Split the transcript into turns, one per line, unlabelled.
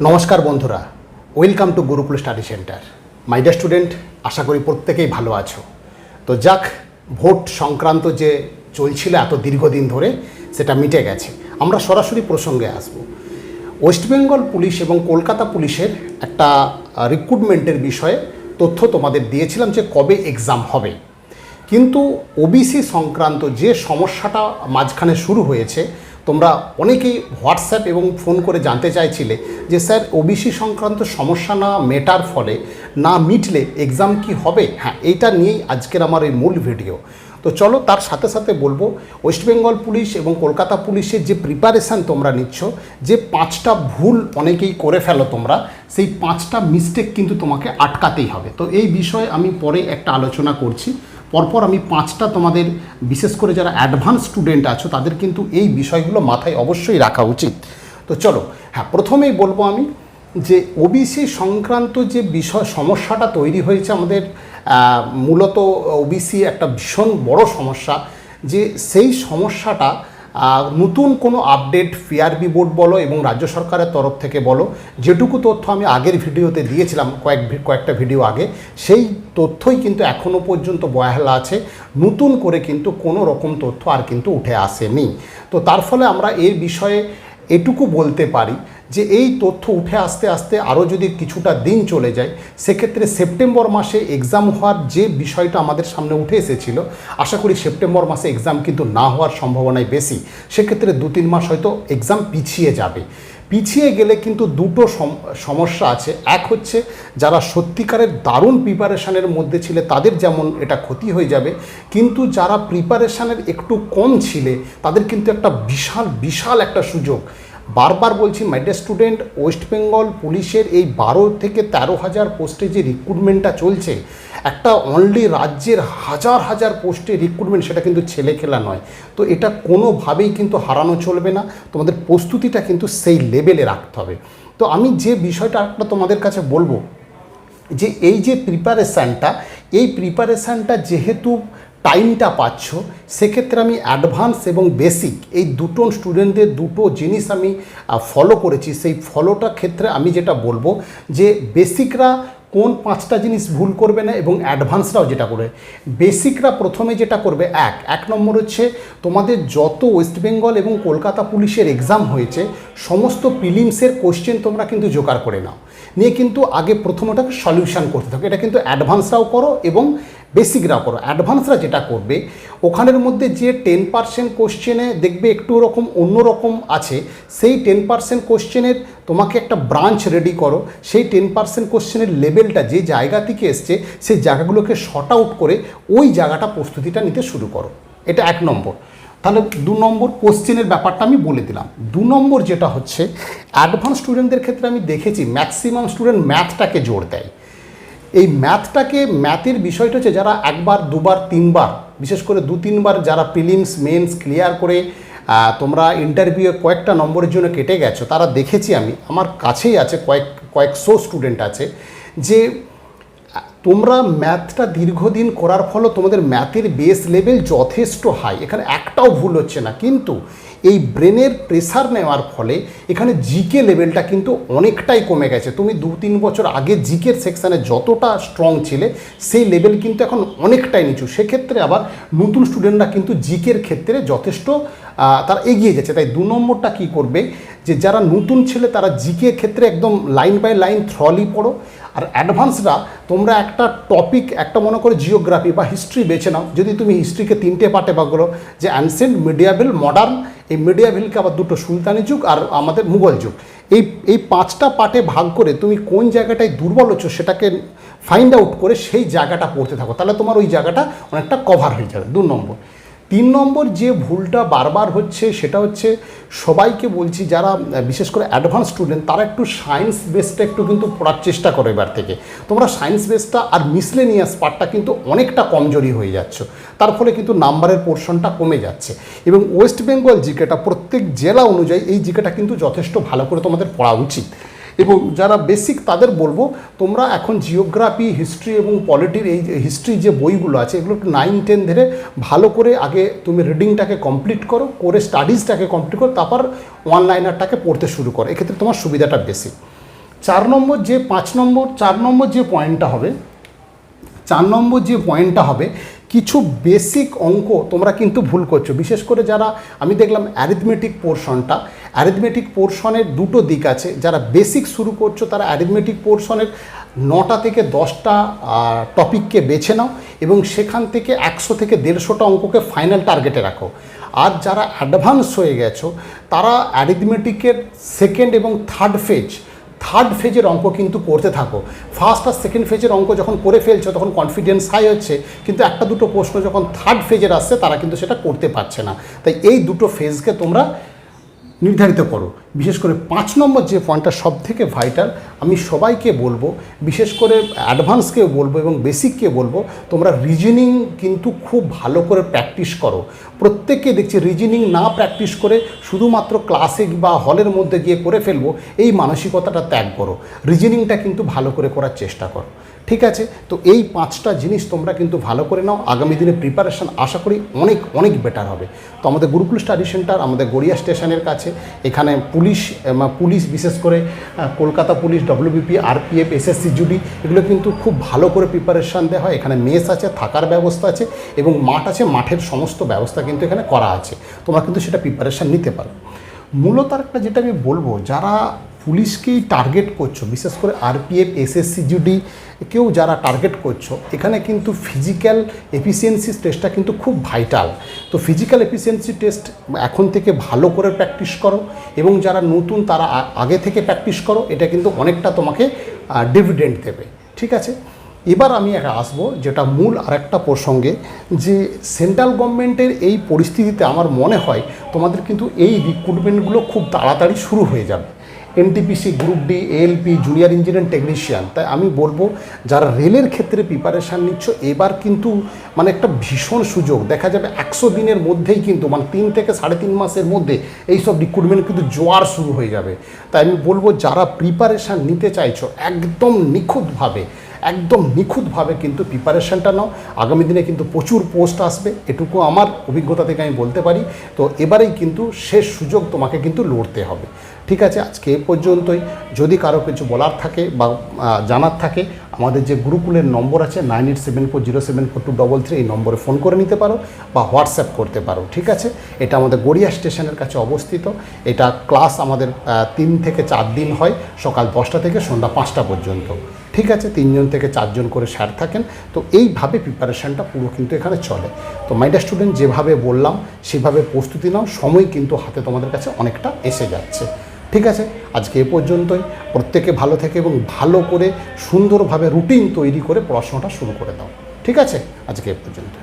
নমস্কার বন্ধুরা welcome to Gurukul study centre my student আশা করি প্রত্যেকেই ভালো আছো। তো যাক, ভোট সংক্রান্ত যে চলছিল এত দীর্ঘদিন ধরে, সেটা মিটে গেছে। আমরা সরাসরি প্রসঙ্গে আসব। ওয়েস্ট বেঙ্গল পুলিশ এবং কলকাতা পুলিশের একটা রিক্রুটমেন্টের বিষয়ে তথ্য তোমাদের দিয়েছিলাম যে কবে এক্সাম হবে। কিন্তু ওবিসি সংক্রান্ত যে সমস্যাটা মাঝখানে শুরু হয়েছে তোমরা অনেকেই হোয়াটসঅ্যাপ এবং ফোন করে জানতে চাইছিলে যে স্যার ওবিসি সংক্রান্ত সমস্যা না মেটার ফলে না মিটলে এক্সাম কি হবে? হ্যাঁ এইটা নিয়েই আজকের আমার এই মূল ভিডিও। তো চলো তার সাথে সাথে বলব, ওয়েস্ট বেঙ্গল পুলিশ এবং কলকাতা পুলিশের যে প্রিপারেশান তোমরা নিচ্ছ, যে পাঁচটা ভুল অনেকেই করে ফেলো তোমরা, সেই পাঁচটা মিস্টেক কিন্তু তোমাকে আটকাতেই হবে। তো এই বিষয়ে আমি পরে একটা আলোচনা করছি। পরপর আমি পাঁচটা তোমাদের, বিশেষ করে যারা অ্যাডভান্স স্টুডেন্ট আছো, তাদের কিন্তু এই বিষয়গুলো মাথায় অবশ্যই রাখা উচিত। তো চলো হ্যাঁ প্রথমেই বলব আমি যে ওবিসি সংক্রান্ত যে বিষয়, সমস্যাটা তৈরি হয়েছে আমাদের মূলত ওবিসি একটা ভীষণ বড় সমস্যা, যে সেই সমস্যাটা নতুন কোনো আপডেট পিআরবি বোর্ড বলো এবং রাজ্য সরকারের তরফ থেকে বলো, যেটুকু তথ্য আমি আগের ভিডিওতে দিয়েছিলাম কয়েক কয়েকটা ভিডিও আগে, সেই তথ্যই কিন্তু এখনও পর্যন্ত বয়াহালা আছে। নতুন করে কিন্তু কোনো রকম তথ্য আর কিন্তু উঠে আসেনি। তো তার ফলে আমরা এর বিষয়ে এটুকু বলতে পারি যে এই তথ্য উঠে আসতে আসতে আরও যদি কিছুটা দিন চলে যায়, সেক্ষেত্রে সেপ্টেম্বর মাসে এক্সাম হওয়ার যে বিষয়টা আমাদের সামনে উঠে এসেছিল, আশা করি সেপ্টেম্বর মাসে এক্সাম কিন্তু না হওয়ার সম্ভাবনাই বেশি। সেক্ষেত্রে দু তিন মাস হয়তো এক্সাম পিছিয়ে যাবে। পিছিয়ে গেলে কিন্তু দুটো সমস্যা আছে। এক হচ্ছে, যারা সত্যিকারের দারুণ প্রিপারেশানের মধ্যে ছিলে, তাদের যেমন এটা ক্ষতি হয়ে যাবে, কিন্তু যারা প্রিপারেশানের একটু কম ছিলে, তাদের কিন্তু একটা বিশাল বিশাল একটা সুযোগ। বারবার বলছি মাইডে স্টুডেন্ট ওয়েস্ট বেঙ্গল পুলিশের এই বারো থেকে তেরো হাজার পোস্টে যে রিক্রুটমেন্টটা চলছে, একটা অনলি রাজ্যের হাজার হাজার পোস্টে রিক্রুটমেন্ট সেটা কিন্তু ছেলে খেলা নয়। তো এটা কোনোভাবেই কিন্তু হারানো চলবে না, তোমাদের প্রস্তুতিটা কিন্তু সেই লেভেলে রাখতে হবে। তো আমি যে বিষয়টা একটা তোমাদের কাছে বলব, যে এই যে প্রিপারেশানটা এই প্রিপারেশানটা যেহেতু টাইমটা পাচ্ছ, সেক্ষেত্রে আমি অ্যাডভান্স এবং বেসিক এই দুটো স্টুডেন্টদের দুটো জিনিস আমি ফলো করেছি। সেই ফলোটার ক্ষেত্রে আমি যেটা বলব যে বেসিকরা কোন পাঁচটা জিনিস ভুল করবে না এবং অ্যাডভান্সরাও যেটা করবে। বেসিকরা প্রথমে যেটা করবে, এক এক নম্বর হচ্ছে তোমাদের যত ওয়েস্ট বেঙ্গল এবং কলকাতা পুলিশের এক্সাম হয়েছে, সমস্ত প্রিলিমসের কোশ্চেন তোমরা কিন্তু জোগাড় করে নাও। নিয়ে কিন্তু আগে প্রথম ওটাকে সলিউশন করতে থাকো। এটা কিন্তু অ্যাডভান্সরাও করো এবং বেসিকরাও করো অ্যাডভান্সরা যেটা করবে, ওখানের মধ্যে যে টেন পার্সেন্ট কোশ্চেনে দেখবে একটু রকম অন্যরকম আছে, সেই টেন পার্সেন্ট কোশ্চেনের তোমাকে একটা ব্রাঞ্চ রেডি করো, সেই টেন পার্সেন্ট কোশ্চেনের লেভেলটা যে জায়গা থেকে এসছে, সেই জায়গাগুলোকে শর্ট আউট করে ওই জায়গাটা প্রস্তুতিটা নিতে শুরু করো। এটা এক নম্বর। তাহলে দু নম্বর কোশ্চেনের ব্যাপারটা আমি বলে দিলাম। দু নম্বর যেটা হচ্ছে অ্যাডভান্স স্টুডেন্টদের ক্ষেত্রে আমি দেখেছি ম্যাক্সিমাম স্টুডেন্ট ম্যাথটাকে জোর দেয়। এই ম্যাথটাকে ম্যাথের বিষয়টা হচ্ছে যারা একবার, দুবার, তিনবার, বিশেষ করে দু, তিনবার যারা প্রিলিমস মেন্স ক্লিয়ার করে তোমরা ইন্টারভিউয়ে কয়েকটা নম্বরের জন্য কেটে গেছো, তারা দেখেছি আমি, আমার কাছেই আছে কয়েক, কয়েকশো স্টুডেন্ট আছে, যে তোমরা ম্যাথটা দীর্ঘদিন করার ফলে তোমাদের ম্যাথের বেস লেভেল যথেষ্ট হাই এখানে একটাও ভুল হচ্ছে না। কিন্তু এই ব্রেনের প্রেসার নেওয়ার ফলে এখানে জিকে লেভেলটা কিন্তু অনেকটাই কমে গেছে। তুমি দু তিন বছর আগে জিকের সেকশানে যতটা স্ট্রং ছিলে, সেই লেভেল কিন্তু এখন অনেকটাই নিচু। সেক্ষেত্রে আবার নতুন স্টুডেন্টরা কিন্তু জিকের ক্ষেত্রে যথেষ্ট তারা এগিয়ে যাচ্ছে। তাই দু নম্বরটা কী করবে? যে যারা নতুন ছেলে, তারা জিকে ক্ষেত্রে একদম লাইন বাই লাইন থ্রলি পড়ো। আর অ্যাডভান্সরা তোমরা একটা টপিক একটা মনে করো জিওগ্রাফি বা হিস্ট্রি বেছে নাও। যদি তুমি হিস্ট্রিকে তিনটে পার্টে ভাগ করো, যে অ্যানসেন্ট মিডিয়াবেল মডার্ন এই মিডিয়াবেলকে আবার দুটো সুলতানি যুগ আর আমাদের মুঘল যুগ। এই এই পাঁচটা পার্টে ভাগ করে তুমি কোন জায়গাটায় দুর্বল হচ্ছ সেটাকে ফাইন্ড আউট করে সেই জায়গাটা পড়তে থাকো। তাহলে তোমার ওই জায়গাটা অনেকটা কভার হয়ে যাবে। দু নম্বর। তিন নম্বর যে ভুলটা বারবার হচ্ছে, সেটা হচ্ছে সবাইকে বলছি যারা বিশেষ করে অ্যাডভান্স স্টুডেন্ট তারা একটু সায়েন্স বেসটা একটু কিন্তু পড়ার চেষ্টা করো এবার থেকে। তোমরা সায়েন্স বেসটা আর মিসলেনিয়াস পার্টটা কিন্তু অনেকটা কমজোরি হয়ে যাচ্ছ। তার ফলে কিন্তু নাম্বারের পোর্শনটা কমে যাচ্ছে। এবং ওয়েস্ট বেঙ্গল জিকেটা প্রত্যেক জেলা অনুযায়ী এই জিকেটা কিন্তু যথেষ্ট ভালো করে তোমাদের পড়া উচিত। এবং যারা বেসিক তাদের বলব, তোমরা এখন জিওগ্রাফি হিস্ট্রি এবং পলিটির এই হিস্ট্রি যে বইগুলো আছে, এগুলো একটু নাইন টেন ধরে ভালো করে আগে তুমি রিডিংটাকে কমপ্লিট করো, করে স্টাডিজটাকে কমপ্লিট করো, তারপর ওয়ান পড়তে শুরু করো। এক্ষেত্রে তোমার সুবিধাটা বেশি চার নম্বর যে, পাঁচ নম্বর, চার নম্বর যে পয়েন্টটা হবে, চার নম্বর যে পয়েন্টটা হবে কিছু বেসিক অঙ্ক তোমরা কিন্তু ভুল করছ। বিশেষ করে যারা, আমি দেখলাম অ্যারিথমেটিক পোর্শনটা অ্যারিথমেটিক পোর্শনের দুটো দিক আছে। যারা বেসিক শুরু করছ, তারা অ্যারিথমেটিক পোর্শনের নটা থেকে দশটা টপিককে বেছে নাও এবং সেখান থেকে একশো থেকে দেড়শোটা অঙ্ককে ফাইনাল টার্গেটে রাখো। আর যারা অ্যাডভান্স হয়ে গেছো, তারা অ্যারিথমেটিকের সেকেন্ড এবং থার্ড ফেজ থার্ড ফেজের অঙ্ক কিন্তু করতে থাকো। ফার্স্ট আর সেকেন্ড ফেজের অঙ্ক যখন করে ফেলছো, তখন কনফিডেন্স হাই হচ্ছে, কিন্তু একটা দুটো প্রশ্ন যখন থার্ড ফেজের আসছে, তারা কিন্তু সেটা করতে পারছে না। তাই এই দুটো ফেজকে তোমরা নির্ধারিত করো। বিশেষ করে পাঁচ নম্বর যে পয়েন্টটা সব থেকে ভাইটাল আমি সবাইকে বলব, বিশেষ করে অ্যাডভান্সকেও বলব এবং বেসিককে বলব, তোমরা রিজনিং কিন্তু খুব ভালো করে প্র্যাকটিস করো। প্রত্যেককে দেখছি রিজনিং না প্র্যাকটিস করে শুধুমাত্র ক্লাসে বা হলের মধ্যে গিয়ে করে ফেলব, এই মানসিকতাটা ত্যাগ করো। রিজনিংটা কিন্তু ভালো করে করার চেষ্টা করো। ঠিক আছে? তো এই পাঁচটা জিনিস তোমরা কিন্তু ভালো করে নাও। আগামী দিনে প্রিপারেশন আশা করি অনেক অনেক বেটার হবে। তো আমাদের গুরুকুল স্টাডি সেন্টার আমাদের গড়িয়া স্টেশনের কাছে, এখানে পুলিশ পুলিশ বিশেষ করে Kolkata police WBP RPF SSC GD এগুলো কিন্তু খুব ভালো করে প্রিপারেশান দেওয়া হয়। এখানে মেস আছে, থাকার ব্যবস্থা আছে এবং মাঠ আছে, মাঠের সমস্ত ব্যবস্থা কিন্তু এখানে করা আছে। তোমরা কিন্তু সেটা প্রিপারেশান নিতে পারো। মূলত একটা যেটা আমি বলব, যারা পুলিশকেই টার্গেট করছ, বিশেষ করে আরপিএফ এসএসসি জিডি কেউ যারা টার্গেট করছ, এখানে কিন্তু ফিজিক্যাল এফিসিয়েন্সি টেস্টটা কিন্তু খুব ভাইটাল তো ফিজিক্যাল এফিসিয়েন্সি টেস্ট এখন থেকে ভালো করে প্র্যাকটিস করো এবং যারা নতুন তারা আগে থেকে প্র্যাকটিস করো, এটা কিন্তু অনেকটা তোমাকে ডিভিডেন্ট দেবে, ঠিক আছে? এবার আমি একটা আসব, যেটা মূল আরেকটা প্রসঙ্গে, যে সেন্ট্রাল গভর্নমেন্টের এই পরিস্থিতিতে আমার মনে হয় তোমাদের কিন্তু এই রিক্রুটমেন্টগুলো খুব তাড়াতাড়ি শুরু হয়ে যাবে। NTPC group D ALP junior engineer technician তাই আমি বলব, যারা রেলের ক্ষেত্রে প্রিপারেশান নিচ্ছ, এবার কিন্তু মানে একটা ভীষণ সুযোগ। দেখা যাবে একশো দিনের মধ্যেই কিন্তু মানে তিন থেকে সাড়ে তিন মাসের মধ্যে এই সব রিক্রুটমেন্ট কিন্তু জোয়ার শুরু হয়ে যাবে। তাই আমি বলব, যারা প্রিপারেশান নিতে চাইছো, একদম নিখুঁতভাবে একদম নিখুঁতভাবে কিন্তু প্রিপারেশনটা নাও। আগামী দিনে কিন্তু প্রচুর পোস্ট আসবে, এটুকু আমার অভিজ্ঞতা থেকে আমি বলতে পারি। তো এবারেই কিন্তু শেষ সুযোগ তোমাকে কিন্তু লড়তে হবে। ঠিক আছে, আজকে এ পর্যন্তই। যদি কারও কিছু বলার থাকে বা জানার থাকে আমাদের যে গুরুকুলের নম্বর আছে nine eight seven four zero seven four two double three, এই নম্বরে ফোন করে নিতে পারো বা হোয়াটসঅ্যাপ করতে পারো, ঠিক আছে? এটা আমাদের গড়িয়া স্টেশনের কাছে অবস্থিত। এটা ক্লাস আমাদের তিন থেকে চার দিন হয়, সকাল দশটা থেকে সন্ধ্যা পাঁচটা পর্যন্ত, ঠিক আছে? তিনজন থেকে চারজন করে স্যার থাকেন। তো এইভাবে প্রিপারেশানটা পুরো কিন্তু এখানে চলে। তো মাইডা স্টুডেন্ট, যেভাবে বললাম, সেভাবে প্রস্তুতি নাও। সময় কিন্তু হাতে তোমাদের কাছে অনেকটা এসে যাচ্ছে। ঠিক আছে? আজকে এ পর্যন্তই। প্রত্যেকে ভালো থেকে এবং ভালো করে সুন্দরভাবে রুটিন তৈরি করে পড়াশোনাটা শুরু করে দাও। ঠিক আছে? আজকে এ পর্যন্ত